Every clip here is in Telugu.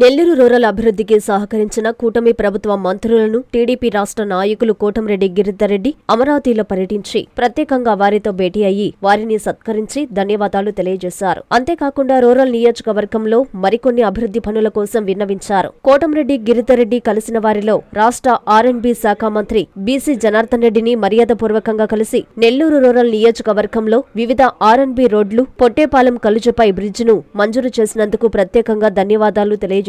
నెల్లూరు రూరల్ అభివృద్ధికి సహకరించిన కూటమి ప్రభుత్వ మంత్రులను టీడీపీ రాష్ట్ర నాయకులు కోటంరెడ్డి గిరిధర్రెడ్డి అమరావతిలో పర్యటించి ప్రత్యేకంగా వారితో భేటీ అయ్యి వారిని సత్కరించి ధన్యవాదాలు తెలియజేశారు. అంతేకాకుండా రూరల్ నియోజకవర్గంలో మరికొన్ని అభివృద్ధి పనుల కోసం విన్నవించారు. కోటంరెడ్డి గిరిధర్రెడ్డి కలిసిన వారిలో రాష్ట్ర ఆర్ఎండ్బి శాఖ మంత్రి బీసీ జనార్దన్ రెడ్డిని మర్యాదపూర్వకంగా కలిసి నెల్లూరు రూరల్ నియోజకవర్గంలో వివిధ ఆర్ఎండ్బి రోడ్లు పొట్టేపాలెం కలుజపై బ్రిడ్జిను మంజూరు చేసినందుకు ప్రత్యేకంగా ధన్యవాదాలు తెలియజేశారు.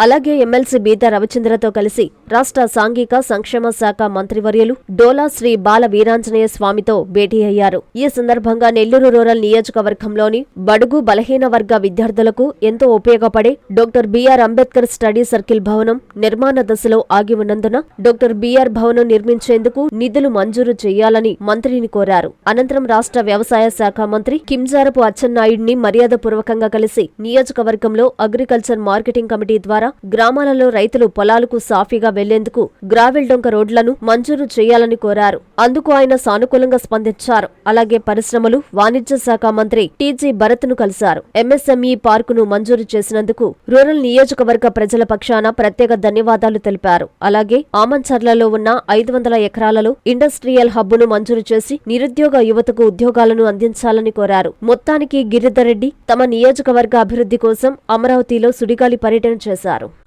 అలాగే ఎమ్మెల్సీ బీద రవిచంద్రతో కలిసి రాష్ట్ర సాంఘిక సంక్షేమ శాఖ మంత్రివర్యులు డోలా శ్రీ బాల వీరాంజనేయ స్వామితో భేటీ అయ్యారు. ఈ సందర్భంగా నెల్లూరు రూరల్ నియోజకవర్గంలోని బడుగు బలహీన వర్గ విద్యార్థులకు ఎంతో ఉపయోగపడే doctor B R Ambedkar study circle భవనం నిర్మాణ దశలో ఆగి ఉన్నందున డాక్టర్ బిఆర్ భవనం నిర్మించేందుకు నిధులు మంజూరు చేయాలని మంత్రిని కోరారు. అనంతరం రాష్ట్ర వ్యవసాయ శాఖ మంత్రి కింజారపు అచ్చెన్నాయుడిని మర్యాదపూర్వకంగా కలిసి నియోజకవర్గంలో అగ్రికల్చర్ మార్కెటింగ్ కమిటీ ద్వారా గ్రామాలలో రైతులు పొలాలకు సాఫీగా వెళ్ళేందుకు గ్రావెల్ డొంక రోడ్లను మంజూరు చేయాలని కోరారు. అందుకు ఆయన సానుకూలంగా స్పందించారు. అలాగే పరిశ్రమలు వాణిజ్య శాఖ మంత్రి టీజీ భరత్ను కలిశారు. ఎంఎస్ఎంఈ పార్కును మంజూరు చేసినందుకు రూరల్ నియోజకవర్గ ప్రజల పక్షాన ప్రత్యేక ధన్యవాదాలు తెలిపారు. అలాగే ఆమంచర్లలో ఉన్న ఐదు వందల ఎకరాలలో ఇండస్ట్రియల్ హబ్బును మంజూరు చేసి నిరుద్యోగ యువతకు ఉద్యోగాలను అందించాలని కోరారు. మొత్తానికి గిరిధర్ రెడ్డి తమ నియోజకవర్గ అభివృద్ధి కోసం అమరావతిలో సుడిగాలి పర్యటన చేశారు.